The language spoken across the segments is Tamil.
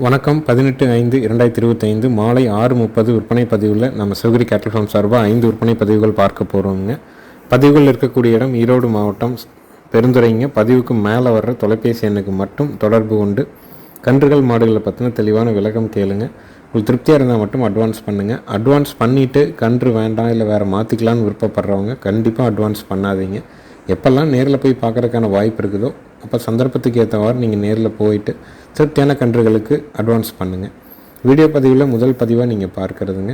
வணக்கம். பதினெட்டு ஐந்து இரண்டாயிரத்தி இருபத்தைந்து மாலை ஆறு முப்பது விற்பனை பதிவில் நம்ம சிவகிரி கேட்டல் ஃபார்ம் சார்பாக ஐந்து விற்பனை பதிவுகள் பார்க்க போகிறோங்க பதிவுகள் இருக்கக்கூடிய இடம் ஈரோடு மாவட்டம் பெருந்துறைங்க. பதிவுக்கு மேலே வர்ற தொலைபேசி எண்ணுக்கு மட்டும் தொடர்பு கொண்டு கன்றுகள் மாடுகளை பற்றின தெளிவான விளக்கம் கேளுங்க. உங்களுக்கு திருப்தியாக இருந்தால் மட்டும் அட்வான்ஸ் பண்ணுங்கள் அட்வான்ஸ் பண்ணிவிட்டு கன்று வேண்டாம் இல்லை வேறு மாற்றிக்கலான்னு விருப்பப்படுறவங்க கண்டிப்பாக அட்வான்ஸ் பண்ணாதீங்க. எப்போல்லாம் நேரில் போய் பார்க்குறதுக்கான வாய்ப்பு இருக்குதோ அப்போ சந்தர்ப்பத்துக்கு ஏற்றவாறு நீங்கள் நேரில் போயிட்டு திருப்தியான கன்றுகளுக்கு அட்வான்ஸ் பண்ணுங்கள் வீடியோ பதிவில் முதல் பதிவாக நீங்கள் பார்க்குறதுங்க.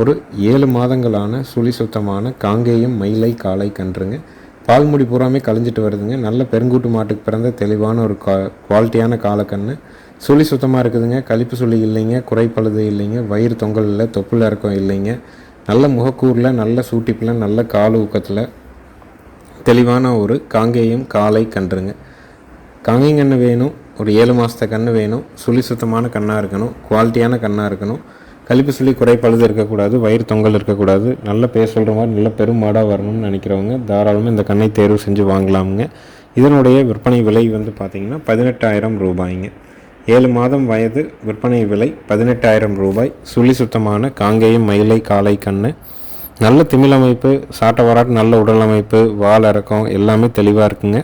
ஒரு ஏழு மாதங்களான சுழி சுத்தமான காங்கேயம் மயிலை காலை கன்றுங்க. பால்முடி பூராமே கழிஞ்சிட்டு வருதுங்க. நல்ல பெருங்கூட்டு மாட்டுக்கு பிறந்த தெளிவான ஒரு கா குவாலிட்டியான காலக்கன்று சுழி சுத்தமாக இருக்குதுங்க. கழிப்பு சுழி இல்லைங்க. குறைப்பழுது இல்லைங்க. வயிறு தொங்கல் இல்லை. தொப்புள் இறக்கம் இல்லைங்க. நல்ல முகக்கூரில் நல்ல சூட்டிப்பில் நல்ல கால் ஊக்கத்தில் தெளிவான ஒரு காங்கேயம் காலை கன்றுங்க. காங்கேயங்கன்று வேணும். ஒரு ஏழு மாதத்த கன்று வேணும் சுழி சுத்தமான கண்ணாக இருக்கணும் குவாலிட்டியான கண்ணாக இருக்கணும். கழிப்பு சுழி குறைப்பழுது இருக்கக்கூடாது வயிறு தொங்கல் இருக்கக்கூடாது. நல்ல பேர் சொல்கிற மாதிரி நல்ல பெரும் மாடாக வரணும்னு நினைக்கிறவங்க தாராளமாக இந்த கண்ணை தேர்வு செஞ்சு வாங்கலாமுங்க. இதனுடைய விற்பனை விலை வந்து பார்த்திங்கன்னா பதினெட்டாயிரம் ரூபாய்ங்க. ஏழு மாதம் வயது விற்பனை விலை பதினெட்டாயிரம் ரூபாய். சுழி சுத்தமான காங்கேயம் மயிலை காளை கன்று நல்ல திமிழமைப்பு சாட்ட வராட்டு நல்ல உடல் அமைப்பு வால் இறக்கம் எல்லாமே தெளிவாக இருக்குங்க.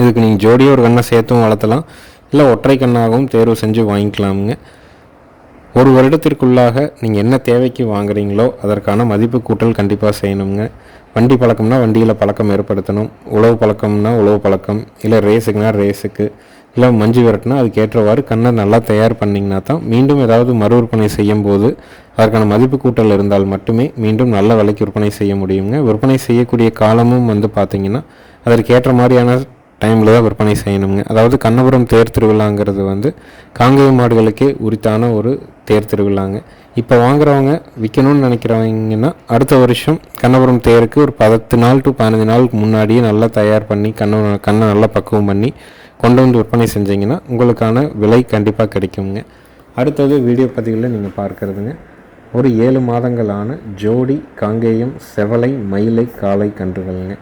இதுக்கு நீங்கள் ஜோடியாக ஒரு கண்ணை சேர்த்தும் வளர்த்தலாம். இல்லை ஒற்றை கண்ணாகவும் தேர்வு செஞ்சு வாங்கிக்கலாமுங்க. ஒரு வருடத்திற்குள்ளாக நீங்கள் என்ன தேவைக்கு வாங்குறீங்களோ அதற்கான மதிப்பு கூட்டல் கண்டிப்பாக செய்யணுங்க வண்டி பழக்கம்னா வண்டியில் பழக்கம் ஏற்படுத்தணும். உழவு பழக்கம்னா உழவு பழக்கம். இல்லை ரேஸுக்குனா ரேஸுக்கு. இல்லை மஞ்சு விரட்டுனா அதுக்கு ஏற்றவாறு கண்ணை நல்லா தயார் பண்ணிங்கன்னா தான் மீண்டும் ஏதாவது மறு விற்பனை செய்யும் போது அதற்கான மதிப்பு கூட்டல் இருந்தால் மட்டுமே மீண்டும் நல்ல விலைக்கு விற்பனை செய்ய முடியுங்க. விற்பனை செய்யக்கூடிய காலமும் வந்து பார்த்திங்கன்னா அதற்கேற்ற மாதிரியான டைமில் தான் விற்பனை செய்யணுங்க அதாவது கண்ணபுரம் தேர் திருவிழாங்கிறது வந்து காங்கேய மாடுகளுக்கே உரித்தான ஒரு தேர் திருவிழாங்க. இப்போ வாங்குறவங்க விற்கணும்னு நினைக்கிறவங்கன்னா அடுத்த வருஷம் கண்ணபுரம் தேருக்கு ஒரு பத்து நாள் டு பதினஞ்சு நாளுக்கு முன்னாடியே நல்லா தயார் பண்ணி கண்ணை கண்ணை நல்லா பக்குவம் பண்ணி கொண்டு வந்து விற்பனை செஞ்சீங்கன்னா உங்களுக்கான விலை கண்டிப்பாக கிடைக்குங்க அடுத்தது வீடியோ பதிவில் நீங்கள் பார்க்குறதுங்க. ஒரு ஏழு மாதங்களான ஜோடி காங்கேயம் செவலை மயிலை காளை கன்றுகள்ங்க.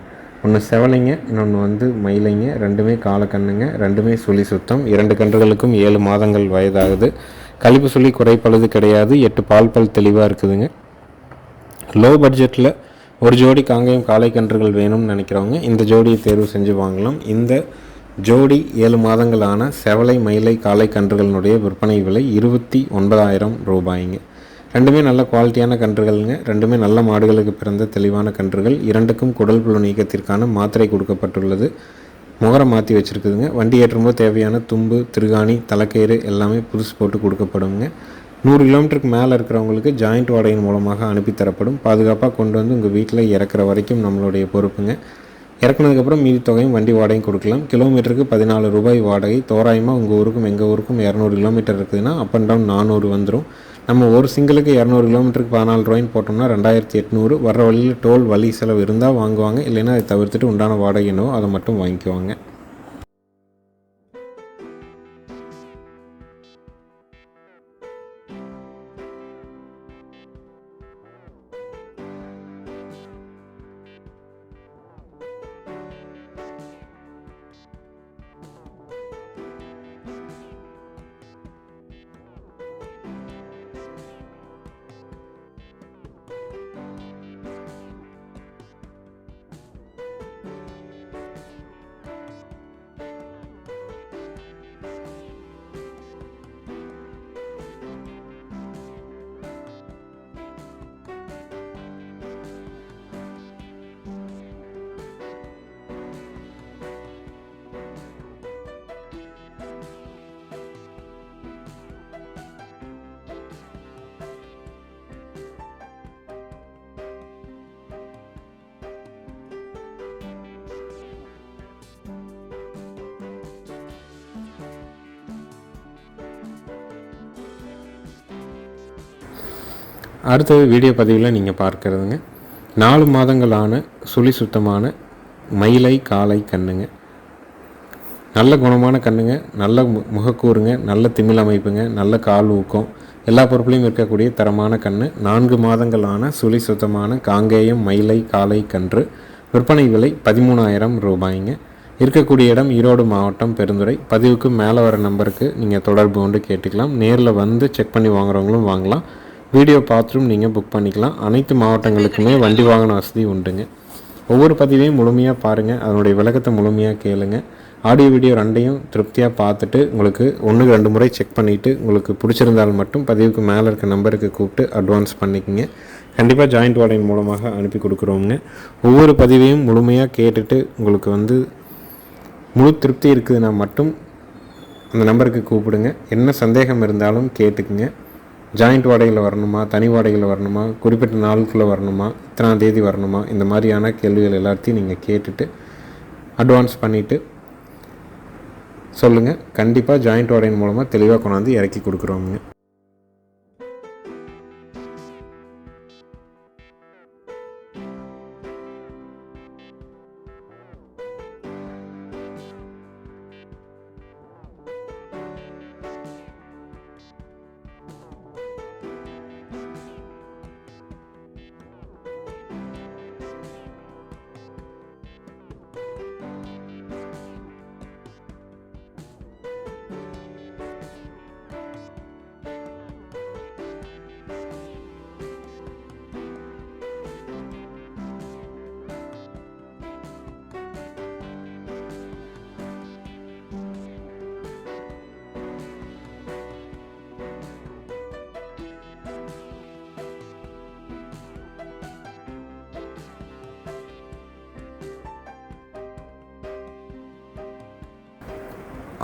ஒன்று செவலைங்க இன்னொன்று வந்து மயிலைங்க. ரெண்டுமே காலக்கண்ணுங்க ரெண்டுமே சுழி சுத்தம். இரண்டு கன்றுகளுக்கும் ஏழு மாதங்கள் வயதாகுது. கழிப்பு சுழி குறைப்பழுது கிடையாது. எட்டு பால் பல் தெளிவாக இருக்குதுங்க. லோ பட்ஜெட்டில் ஒரு ஜோடி காங்கேயம் காளை கன்றுகள் வேணும்னு நினைக்கிறவங்க இந்த ஜோடியை தேர்வு செஞ்சு வாங்கலாம். இந்த ஜோடி ஏழு மாதங்களான செவலை மயிலை காளை கன்றுகளினுடைய விற்பனை விலை இருபத்தி ஒன்பதாயிரம் ரூபாய்ங்க. ரெண்டுமே நல்ல குவாலிட்டியான கன்றுகள்ங்க. ரெண்டுமே நல்ல மாடுகளுக்கு பிறந்த தெளிவான கன்றுகள். இரண்டுக்கும் குடல் புழு நீக்கத்திற்கான மாத்திரை கொடுக்கப்பட்டுள்ளது. முகரம் மாற்றி வச்சுருக்குதுங்க. வண்டி ஏற்றும்போது தேவையான தும்பு திருகாணி தலைக்கயிறு எல்லாமே புதுசு போட்டு கொடுக்கப்படுங்க நூறு கிலோமீட்டருக்கு மேலே இருக்கிறவங்களுக்கு ஜாயிண்ட் வாடகையின் மூலமாக அனுப்பி தரப்படும். பாதுகாப்பாக கொண்டு வந்து உங்கள் வீட்டில் இறக்குற வரைக்கும் நம்மளுடைய பொறுப்புங்க. இறக்குனதுக்கப்புறம் மீதி தொகையும் வண்டி வாடகையும் கொடுக்கலாம். கிலோமீட்டருக்கு பதினாலு ரூபாய் வாடகை. தோராயமாக உங்கள் ஊருக்கும் எங்கள் ஊருக்கும் இரநூறு கிலோமீட்டர் இருக்குதுன்னா அப் அண்ட் டவுன் நானூறு வந்துடும் நம்ம ஒரு சிங்கிளுக்கு இரநூறு கிலோமீட்டருக்கு பதினாலு ரூபாய்ன்னு போட்டோம்னா ரெண்டாயிரத்தி எட்நூறு. வர வழியில் டோல் வழி செலவு இருந்தால் வாங்குவாங்க இல்லைன்னா அதை தவிர்த்துட்டு உண்டான வாடகை என்னவோ அதை மட்டும் வாங்கிக்குவாங்க. அடுத்தது வீடியோ பதிவில் நீங்கள் பார்க்குறதுங்க. நாலு மாதங்களான சுழி சுத்தமான மயிலை காலை கண்ணுங்க. நல்ல குணமான கண்ணுங்க நல்ல மு- முகக்கூறுங்க நல்ல திமிழ் அமைப்புங்க நல்ல கால் ஊக்கம். எல்லா பொருட்களையும் இருக்கக்கூடிய தரமான கன்று நான்கு மாதங்களான சுழி சுத்தமான காங்கேயம் மயிலை காலை கன்று. விற்பனை விலை பதிமூணாயிரம் ரூபாய்ங்க. இருக்கக்கூடிய இடம் ஈரோடு மாவட்டம் பெருந்துறை. பதிவுக்கு மேலே வர நம்பருக்கு நீங்கள் தொடர்பு கொண்டு கேட்டுக்கலாம். நேரில் வந்து செக் பண்ணி வாங்குறவங்களும் வாங்கலாம். வீடியோ பாத்ரூம் நீங்கள் புக் பண்ணிக்கலாம். அனைத்து மாவட்டங்களுக்குமே வண்டி வாகன வசதி உண்டுங்க. ஒவ்வொரு பதிவையும் முழுமையாக பாருங்கள் அதனுடைய விளக்கத்தை முழுமையாக கேளுங்க. ஆடியோ வீடியோ ரெண்டையும் திருப்தியாக பார்த்துட்டு உங்களுக்கு ஒன்றுக்கு ரெண்டு முறை செக் பண்ணிவிட்டு உங்களுக்கு பிடிச்சிருந்தால் மட்டும் பதிவுக்கு மேலே இருக்க நம்பருக்கு கூப்பிட்டு அட்வான்ஸ் பண்ணிக்கோங்க. கண்டிப்பாக ஜாயிண்ட் வாடகை மூலமாக அனுப்பி கொடுக்குறோங்க ஒவ்வொரு பதிவையும் முழுமையாக கேட்டுட்டு உங்களுக்கு வந்து முழு திருப்தி இருக்குதுன்னா மட்டும் அந்த நம்பருக்கு கூப்பிடுங்க. என்ன சந்தேகம் இருந்தாலும் கேட்டுக்குங்க. ஜாயிண்ட் வாடகையில் வரணுமா தனி வாடகையில் வரணுமா குறிப்பிட்ட நாளுக்குள்ளே வரணுமா இத்தனாம் தேதி வரணுமா இந்த மாதிரியான கேள்விகள் எல்லாத்தையும் நீங்கள் கேட்டுட்டு அட்வான்ஸ் பண்ணிவிட்டு சொல்லுங்கள் கண்டிப்பாக ஜாயிண்ட் வாடகை மூலமாக தெளிவாக கொண்டாந்து இறக்கி கொடுக்குறோங்க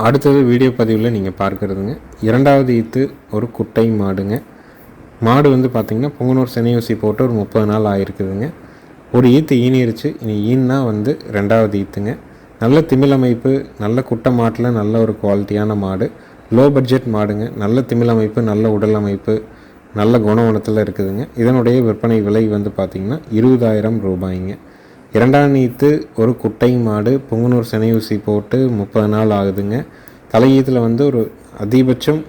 அடுத்தது வீடியோ பதிவில் நீங்கள் பார்க்குறதுங்க. இரண்டாவது ஈத்து ஒரு குட்டை மாடுங்க. மாடு வந்து பார்த்திங்கன்னா பொங்கனூர் செனையூசி போட்டு ஒரு முப்பது நாள் ஆகிருக்குதுங்க ஒரு ஈத்து ஈனிருச்சு. இனி ஈன்னா வந்து ரெண்டாவது ஈத்துங்க. நல்ல திமிழமைப்பு நல்ல குட்டை மாட்டில் நல்ல ஒரு குவாலிட்டியான மாடு. லோ பட்ஜெட் மாடுங்க. நல்ல திமிழமைப்பு நல்ல உடல் அமைப்பு நல்ல குணவனத்தில் இருக்குதுங்க. இதனுடைய விற்பனை விலை வந்து பார்த்திங்கன்னா இருபதாயிரம் ரூபாய்ங்க. இரண்டாம் நீத்து ஒரு குட்டை மாடு பொங்கனூர் ஊசி போட்டு முப்பது நாள் ஆகுதுங்க. தலையீத்தில் வந்து ஒரு அதிகபட்சம்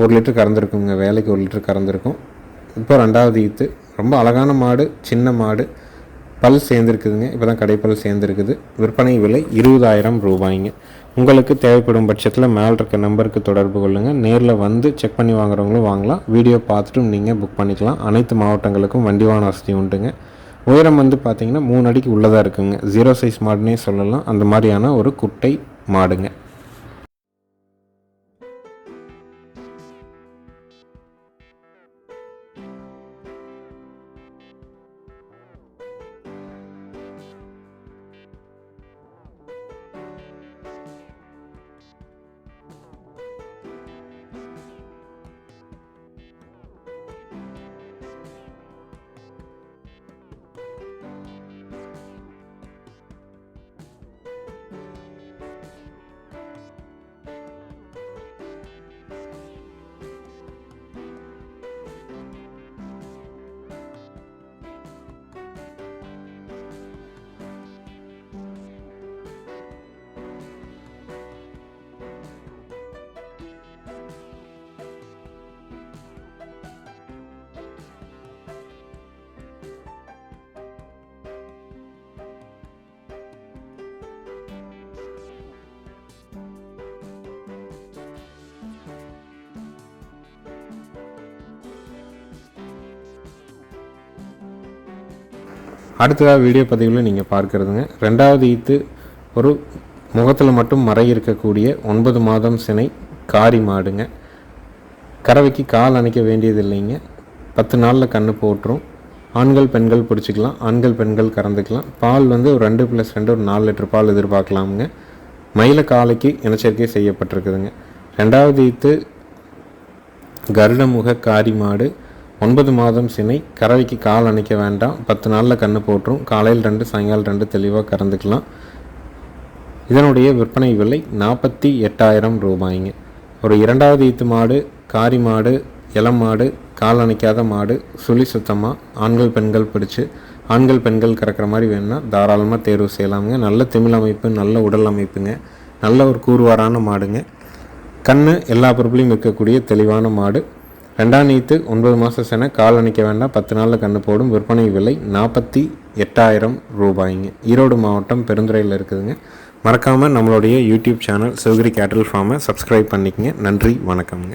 ஒரு லிட்டர் கறந்துருக்குங்க. வேலைக்கு ஒரு லிட்டர் கறந்துருக்கும். இப்போ ரெண்டாவது ஈத்து ரொம்ப அழகான மாடு சின்ன மாடு. பல் சேர்ந்துருக்குதுங்க. இப்போ தான் கடைப்பல் சேர்ந்துருக்குது. விற்பனை விலை இருபதாயிரம் ரூபாய்ங்க. உங்களுக்கு தேவைப்படும் பட்சத்தில் மேல் இருக்க நம்பருக்கு தொடர்பு கொள்ளுங்கள் நேரில் வந்து செக் பண்ணி வாங்குறவங்களும் வாங்கலாம். வீடியோ பார்த்துட்டும் நீங்கள் புக் பண்ணிக்கலாம். அனைத்து மாவட்டங்களுக்கும் வண்டி வாகன வசதி உண்டுங்க. உயரம் வந்து பார்த்திங்கன்னா மூணு அடிக்கு உள்ளதாக இருக்குங்க. ஜீரோ சைஸ் மாடுனே சொல்லலாம். அந்த மாதிரியான ஒரு குட்டை மாடுங்க. அடுத்ததாக வீடியோ பதிவில் நீங்கள் பார்க்குறதுங்க. ரெண்டாவது ஈத்து ஒரு முகத்தில் மட்டும் மறை இருக்கக்கூடிய ஒன்பது மாதம் சினை காரி மாடுங்க. கறவைக்கு கால் அணைக்க வேண்டியது இல்லைங்க பத்து நாளில் கன்று போட்டுரும். ஆண்கள் பெண்கள் பிடிச்சிக்கலாம். ஆண்கள் பெண்கள் கறந்துக்கலாம். பால் வந்து ஒரு ரெண்டு ப்ளஸ் ரெண்டு ஒரு நாலு லிட்டர் பால் எதிர்பார்க்கலாமுங்க. மயில காலைக்கு இனச்சேர்க்கை செய்யப்பட்டிருக்குதுங்க. ரெண்டாவது ஈத்து கருடமுக காரி மாடு ஒன்பது மாதம் சினை கறவைக்கு கால் அணைக்க வேண்டாம். பத்து நாளில் கன்று போட்டுரும். காலையில் ரெண்டு சாயங்காலம் ரெண்டு தெளிவாக கறந்துக்கலாம். இதனுடைய விற்பனை விலை நாற்பத்தி எட்டாயிரம் ரூபாய்ங்க. ஒரு இரண்டாவது ஈத்து மாடு காரி மாடு இளம் மாடு கால் அணைக்காத மாடு சுழி சுத்தமாக ஆண்கள் பெண்கள் பிடிச்சி ஆண்கள் பெண்கள் கறக்கிற மாதிரி வேணும்னா தாராளமாக தேர்வு செய்யலாமுங்க. நல்ல திமிழ் அமைப்பு நல்ல உடல் அமைப்புங்க. நல்ல ஒரு கூறுவாரான மாடுங்க. கண்ணு எல்லா பொருட்களையும் இருக்கக்கூடிய தெளிவான மாடு. ரெண்டாம் நீத்து ஒன்பது மாத சென கால் அணைக்க வேண்டாம். பத்து நாளில் கண்ணு போடும். விற்பனை விலை நாற்பத்தி எட்டாயிரம் ரூபாய்ங்க. ஈரோடு மாவட்டம் பெருந்துறையில் இருக்குதுங்க. மறக்காமல் நம்மளுடைய யூடியூப் சேனல் சிவகிரி கேட்டல் ஃபார்மை சப்ஸ்கிரைப் பண்ணிக்கங்க. நன்றி வணக்கம்ங்க.